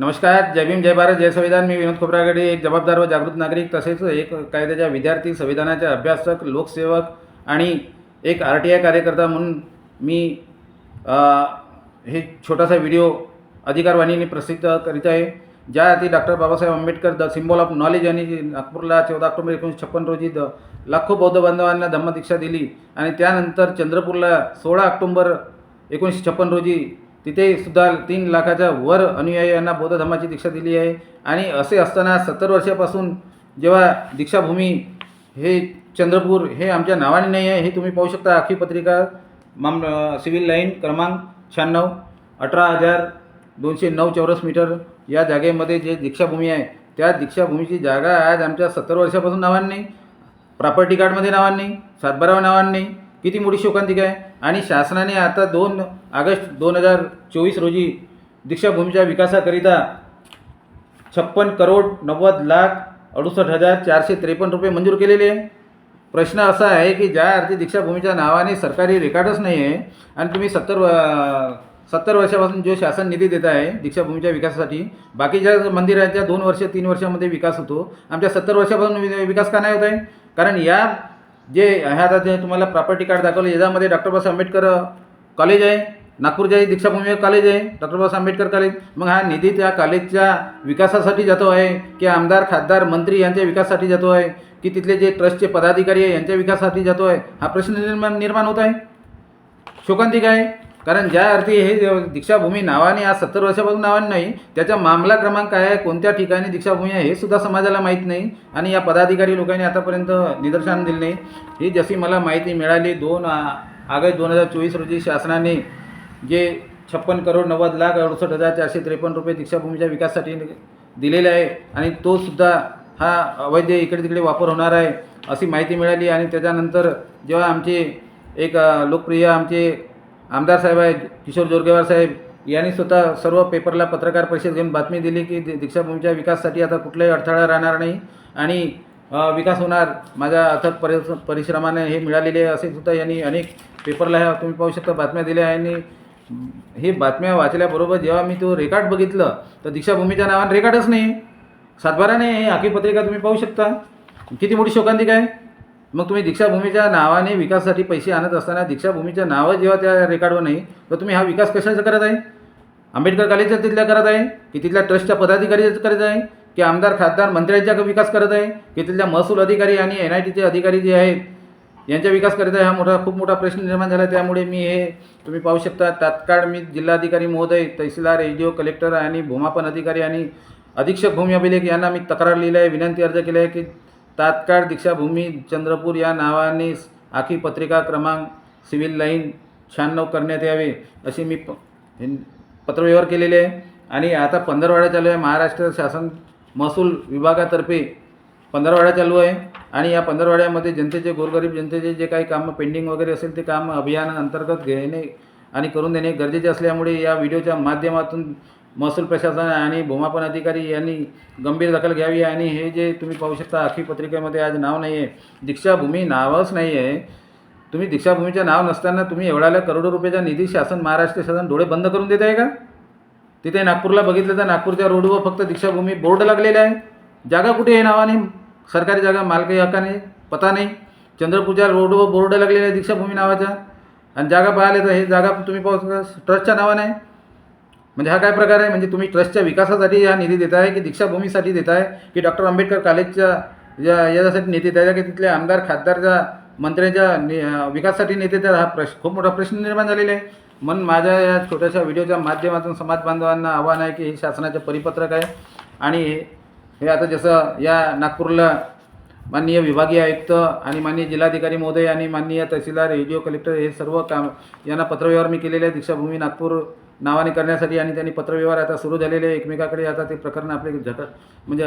नमस्कार जय भीम जय भारत जय संविधान. मी विनोद खोबरागडे एक जबाबदार व जागृत नागरिक तसेच एक कायद्याच्या विद्यार्थी संविधानाचे अभ्यासक लोकसेवक आणि एक आर टी आय कार्यकर्ता म्हणून मी हे छोटासा व्हिडिओ अधिकारवाणीने प्रसिद्ध करीत आहे. ज्या doctor Babasaheb Ambedkar the symbol of knowledge यांनी नागपूरला चौदा ऑक्टोबर एकोणीसशे छप्पन रोजी द लाखो बौद्ध बांधवांना धम्मदीक्षा दिली आणि त्यानंतर चंद्रपूरला सोळा ऑक्टोंबर एकोणीसशे छप्पन रोजी तिथे सुद्धा तीन लाखाच्या वर अनुयायांना बौद्ध धर्माची दीक्षा दिली आहे. आणि असे असताना सत्तर वर्षापासून जेव्हा दीक्षाभूमी हे चंद्रपूर हे आमच्या नावाने नाही आहे हे तुम्ही पाहू शकता. आखी पत्रिका माम सिव्हिल लाईन क्रमांक शहाण्णव अठरा हजार दोनशे नऊ चौरस मीटर या जागेमध्ये जे दीक्षाभूमी आहे त्या दीक्षाभूमीची जागा आज आमच्या सत्तर वर्षापासून नावाने नाही प्रॉपर्टी कार्डमध्ये नावाने नाही नावांनी नावाने नाही किती मोठी शोकांतिका आहे. आणि शासनाने आता दोन ऑगस्ट दोन हजार चोवीस रोजी दीक्षाभूमीच्या विकासाकरिता छप्पन करोड नव्वद लाख अडुसष्ट हजार चारशे त्रेपन्न रुपये मंजूर केलेले आहे. प्रश्न असा आहे की ज्या अर्थी दीक्षाभूमीच्या नावाने सरकारी रेकॉर्डच नाही आहे आणि तुम्ही सत्तर व- सत्तर वर्षापासून जो शासन निधी देत आहे दीक्षाभूमीच्या विकासासाठी बाकीच्या मंदिराच्या दोन वर्ष तीन वर्षामध्ये विकास होतो. आमच्या सत्तर वर्षापासून वि- विकास का नाही होत आहे? कारण या जे ह्या आता जे तुम्हाला प्रॉपर्टी कार्ड दाखवलं याच्यामध्ये डॉक्टर बाबासाहेब आंबेडकर कॉलेज आहे नागपूरच्या दीक्षाभूमी कॉलेज आहे डॉक्टर बाबासाहेब आंबेडकर कॉलेज मग हा निधी त्या कॉलेजच्या विकासासाठी जातो आहे की आमदार खासदार मंत्री यांच्या विकासासाठी जातो आहे की तिथले जे ट्रस्टचे पदाधिकारी आहे यांच्या विकासासाठी जातो आहे? हा प्रश्न निर्माण निर्माण होत आहे. शोकांतिक आहे. कारण ज्या अर्थी हे दीक्षाभूमी नावाने आज सत्तर वर्षापासून नावाने नाही त्याचा मामला क्रमांक काय आहे कोणत्या ठिकाणी दीक्षाभूमी आहे हे सुद्धा समाजाला माहीत नाही आणि या पदाधिकारी लोकांनी आतापर्यंत निदर्शन दिलं नाही. ही जशी मला माहिती मिळाली दोन ऑगस्ट दोन हजार चोवीस रोजी शासनाने जे छप्पन करोड नव्वद लाख अडुसष्ट हजार चारशे त्रेपन्न रुपये दीक्षाभूमीच्या विकासासाठी दिलेले आहे आणि तो सुद्धा हा अवैध इकडे तिकडे वापर होणार आहे अशी माहिती मिळाली आणि त्याच्यानंतर जेव्हा आमचे एक लोकप्रिय आमचे आमदार साहेब आहेत किशोर जोरगेवार साहेब यांनी स्वतः सर्व पेपरला पत्रकार परिषद घेऊन बातमी दिली की दीक्षाभूमीच्या विकासासाठी आता कुठलाही अडथळा राहणार नाही आणि विकास होणार माझ्या अथक परि परिश्रमाने हे मिळालेले आहे असे सुद्धा यांनी अनेक पेपरला ह्या तुम्ही पाहू शकता बातम्या दिल्या आणि हे बातम्या वाचल्याबरोबर जेव्हा मी तो रेकॉर्ड बघितलं तर दीक्षाभूमीच्या नावाने रेकॉर्डच नाही. सातबारा नाही आहे आखी पत्रिका तुम्ही पाहू शकता. किती मोठी शोकांतिका आहे. मग तुम्ही दीक्षाभूमीच्या नावाने विकासासाठी पैसे आणत असताना दीक्षाभूमीचं नावं जेव्हा त्या रेकॉर्डवर नाही तर तुम्ही हा विकास कशाचा करत आहे? आंबेडकर कॉलेजच्या तिथल्या करत आहे? की तिथल्या ट्रस्टच्या पदाधिकारीचा करत आहे? की आमदार खासदार मंत्र्यांचा विकास करत आहे? की तिथल्या महसूल अधिकारी आणि एन आय टीचे अधिकारी जे आहेत यांचा विकास करत आहे? हा मोठा खूप मोठा प्रश्न निर्माण झाला. त्यामुळे मी हे तुम्ही पाहू शकता. तात्काळ मी जिल्हाधिकारी महोदय तहसीलदार एच डी ओ कलेक्टर आणि भूमापन अधिकारी आणि अधीक्षक भूमी अभिलेख यांना मी तक्रार लिहिलं आहे. विनंती अर्ज केला आहे की तात्काळ दीक्षाभूमी चंद्रपूर या नावाने आखी पत्रिका क्रमांक सिव्हिल लाईन शहाण्णव करण्यात यावे अशी मी प पत्रव्यवहार केलेले आहे. आणि आता पंधरवाडा चालू आहे. महाराष्ट्र शासन महसूल विभागातर्फे पंधरवाडा चालू आहे. आणि या पंधरवाड्यामध्ये जनतेचे गोरगरीब जनतेचे जे काही कामं पेंडिंग वगैरे असेल ते काम अभियान अंतर्गत घेणे आणि करून देणे गरजेचे असल्यामुळे या व्हिडिओच्या माध्यमातून महसूल प्रशासन आणि भूमापन अधिकारी यांनी गंभीर दखल घ्यावी आणि हे जे तुम्ही पाहू शकता आखी पत्रिकेमध्ये आज नाव नाही आहे दीक्षाभूमी नावच नाही आहे तुम्ही दीक्षाभूमीचं नाव नसताना तुम्ही एवढ्याला करोडो रुपयाचा निधी शासन महाराष्ट्र शासन डोळे बंद करून देत आहे का? तिथे नागपूरला बघितलं तर नागपूरच्या रोडवर फक्त दीक्षाभूमी बोर्ड लागलेला आहे. जागा कुठे आहे नावाने? सरकारी जागा मालकी हक्काने? पता नाही. चंद्रपूरच्या रोडवर बोर्ड लागलेला आहे दीक्षाभूमी नावाचा. आणि जागा पाहिले तर हे जागा तुम्ही पाहू शकता. ट्रस्टच्या नावाने. आहे म्हणजे हा काय प्रकार आहे? म्हणजे तुम्ही ट्रस्टच्या विकासासाठी हा निधी देत आहे की दीक्षाभूमीसाठी देत आहे की डॉक्टर आंबेडकर कॉलेजच्या या याच्यासाठी निधी देत आहे की तिथले आमदार खासदारच्या मंत्र्यांच्या नि विकासासाठी नेते तर हा प्रश्न खूप मोठा प्रश्न निर्माण झालेला आहे. म्हणून माझ्या या छोट्याशा व्हिडिओच्या माध्यमातून समाज बांधवांना आव्हान आहे की हे शासनाचे परिपत्रक आहे. आणि हे आता जसं या नागपूरला माननीय विभागीय आयुक्त आणि माननीय जिल्हाधिकारी महोदय आणि माननीय तहसीलदार ए डी ओ कलेक्टर हे सर्व काम यांना पत्रव्यवहार मी केलेले आहे. दीक्षाभूमी नागपूर नावाने करण्यासाठी आणि त्यांनी पत्रव्यवहार आता सुरू झालेले आहे. एकमेकाकडे आता ते प्रकरण आपले झट म्हणजे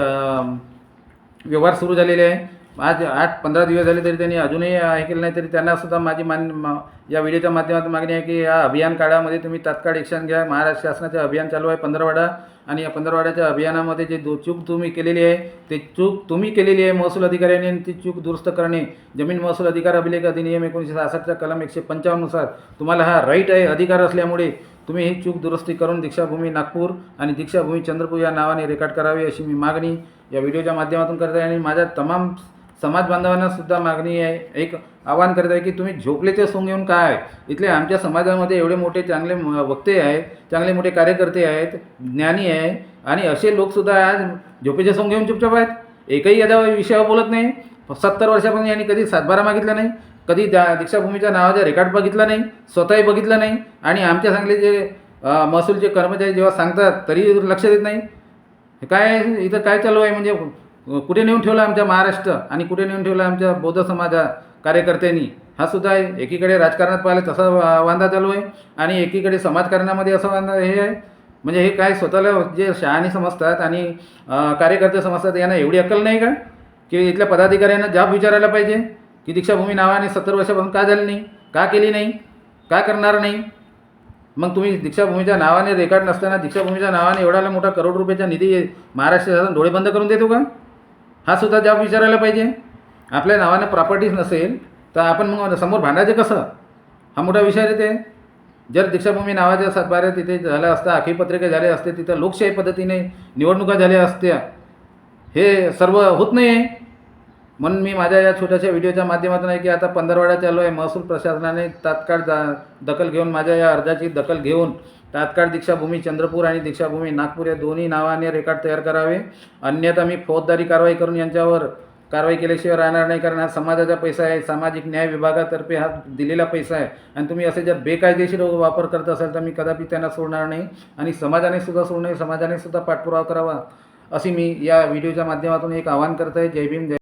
व्यवहार सुरू झालेले आहे. आज आठ पंधरा दिवस झाले तरी त्यांनी अजूनही हे केलं नाही. तरी त्यांनासुद्धा माझी मान मा- या व्हिडिओच्या माध्यमातून मागणी आहे की या अभियान काळामध्ये तुम्ही तात्काळ ॲक्शन घ्या. महाराष्ट्र शासनाचे अभियान चालू आहे पंधरवाडा आणि या पंधरवाड्याच्या अभियानामध्ये जे दो चूक तुम्ही केलेली आहे ते चूक तुम्ही केलेली आहे महसूल अधिकाऱ्यांनी आणि ती चूक दुरुस्त करणे. जमीन महसूल अधिकार अभिलेख अधिनियम एकोणीसशे सहासष्टच्या कलम एकशे पंचावन्ननुसार तुम्हाला हा राईट आहे अधिकार असल्यामुळे तुम्ही ही चूक दुरुस्ती करून दीक्षाभूमी नागपूर आणि दीक्षाभूमी चंद्रपूर या नावाने रेकॉर्ड करावी अशी मी मागणी या व्हिडिओच्या माध्यमातून करत आहे आणि माझ्या तमाम समाज बांधवांना सुद्धा मागणी आहे. एक आवाहन करत आहे की तुम्ही झोपलेचे सोंग घेऊन काय इथले आमच्या समाजामध्ये एवढे मोठे चांगले म- वक्ते आहेत चांगले मोठे कार्यकर्ते आहेत ज्ञानी आहे आणि असे लोकसुद्धा आज झोपेचे सोंग घेऊन चुपचाप आहेत. एकही याच्या विषयावर बोलत नाही. सत्तर वर्षापासून यांनी कधी सातबारा मागितला नाही कधी त्या दीक्षाभूमीच्या नावाचा रेकॉर्ड बघितला नाही स्वतःही बघितला नाही आणि आमच्या सांगले जे महसूलचे कर्मचारी जेव्हा सांगतात तरी लक्ष देत नाही. काय इथं काय चालू आहे? म्हणजे कुठे नेऊन ठेवलं आमच्या महाराष्ट्र आणि कुठे नेऊन ठेवलं आमच्या बौद्ध समाजा कार्यकर्त्यांनी? हा सुद्धा आहे एकीकडे राजकारणात पाहिलं तसा वांदा चालू आहे आणि एकीकडे समाजकारणामध्ये असं वांदा हे आहे. म्हणजे हे काय स्वतःला जे शहाणी समजतात आणि कार्यकर्ते समजतात यांना एवढी अक्कल नाही का? की इथल्या पदाधिकाऱ्यांना जाब विचारायला पाहिजे की दीक्षाभूमी नावाने सत्तर वर्षापासून का झाली नाही का केली नाही का करणार नाही? मग तुम्ही दीक्षाभूमीच्या नावाने रेकॉर्ड नसताना दीक्षाभूमीच्या नावाने एवढा मोठा करोड रुपयाचा निधी महाराष्ट्र शासन डोळे बंद करून देतो का? हा सुद्धा जाब विचारायला पाहिजे. आपल्या नावाने प्रॉपर्टीज नसेल तर आपण मग समोर भांडायचं कसं? हा मोठा विषय येते जर दीक्षाभूमी नावाच्या सातबाऱ्या तिथे झाल्या असता आखीपत्रिका झाले असते तिथं लोकशाही पद्धतीने निवडणुका झाल्या असत्या हे सर्व होत नाही आहे म्हणून मी माझ्या या छोट्याशा व्हिडिओच्या माध्यमातून आहे की आता पंधरवाडा चालू आहे. महसूल प्रशासनाने तात्काळ जा दखल घेऊन माझ्या या अर्जाची दखल घेऊन तात्काळ दीक्षाभूमी चंद्रपूर आणि दीक्षाभूमी नागपूर या दोन्ही नावाने रेकॉर्ड तयार करावे. अन्यथा मी फौजदारी कारवाई करून यांच्यावर कारवाई केल्याशिवाय राहणार नाही. कारण हा समाजाचा पैसा आहे. सामाजिक न्याय विभागातर्फे हा दिलेला पैसा आहे. आणि तुम्ही असे जर बेकायदेशीर वापर करत असाल तर मी कदापि त्यांना सोडणार नाही. आणि समाजाने सुद्धा सोडू नये. समाजाने सुद्धा पाठपुरावा करावा. अशी मी या व्हिडिओच्या माध्यमातून एक आवाहन करत आहे जय भीम जय